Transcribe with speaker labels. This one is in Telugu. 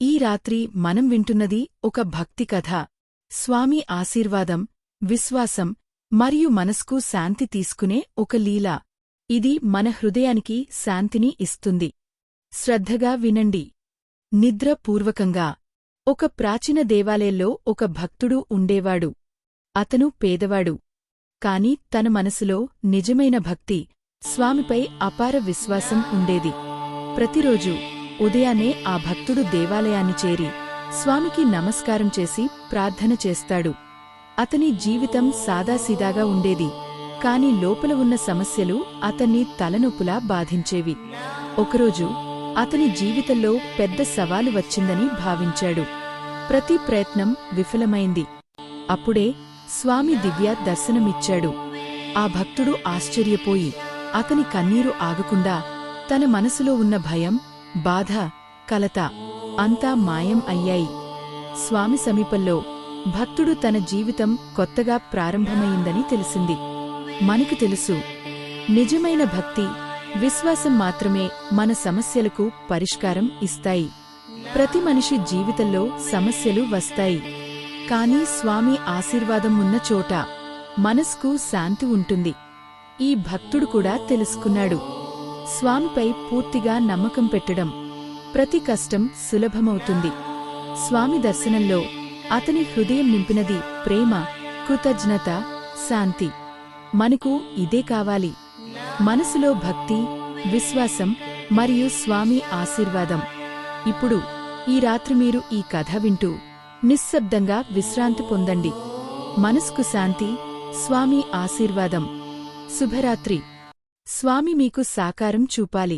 Speaker 1: ఈ రాత్రి మనం వింటున్నది ఒక భక్తి కథ. స్వామి ఆశీర్వాదం విశ్వాసం మరియు మనస్కు శాంతి తీసుకునే ఒక లీల. ఇది మన హృదయానికి శాంతిని ఇస్తుంది. శ్రద్ధగా వినండి. నిద్రపూర్వకంగా ఒక ప్రాచీన దేవాలయంలో ఒక భక్తుడు ఉండేవాడు. అతను పేదవాడు. కాని తన మనసులో నిజమైన భక్తి స్వామిపై అపార విశ్వాసం ఉండేది. ప్రతిరోజూ ఉదయాన్నే ఆ భక్తుడు దేవాలయాన్ని చేరి స్వామికి నమస్కారం చేసి ప్రార్థన చేస్తాడు. అతని జీవితం సాదాసీదాగా ఉండేది కాని లోపల ఉన్న సమస్యలు అతన్ని తలనొప్పులా బాధించేవి. ఒకరోజు అతని జీవితంలో పెద్ద సవాలు వచ్చిందని భావించాడు. ప్రతి ప్రయత్నం విఫలమైంది. అప్పుడే స్వామి దివ్య దర్శనమిచ్చాడు. ఆ భక్తుడు ఆశ్చర్యపోయి అతని కన్నీరు ఆగకుండా తన మనసులో ఉన్న భయం బాధ కలత అంతా మాయం అయ్యాయి. స్వామి సమీపంలో భక్తుడు తన జీవితం కొత్తగా ప్రారంభమైందని తెలిసింది. మనకు తెలుసు నిజమైన భక్తి విశ్వాసం మాత్రమే మన సమస్యలకు పరిష్కారం ఇస్తాయి. ప్రతి మనిషి జీవితంలో సమస్యలు వస్తాయి. కాని స్వామి ఆశీర్వాదం ఉన్న చోట మనస్కు శాంతి ఉంటుంది. ఈ భక్తుడు కూడా తెలుసుకున్నాడు. స్వామిపై పూర్తిగా నమ్మకం పెట్టడం ప్రతి కష్టం సులభమవుతుంది. స్వామి దర్శనంలో అతని హృదయం నింపినది ప్రేమ కృతజ్ఞత శాంతి. మనకు ఇదే కావాలి. మనసులో భక్తి విశ్వాసం మరియు స్వామి ఆశీర్వాదం. ఇప్పుడు ఈ రాత్రి మీరు ఈ కథ వింటూ నిశ్శబ్దంగా విశ్రాంతి పొందండి. మనసుకు శాంతి స్వామి ఆశీర్వాదం. శుభరాత్రి. స్వామి మీకు సాకారం చూపాలి.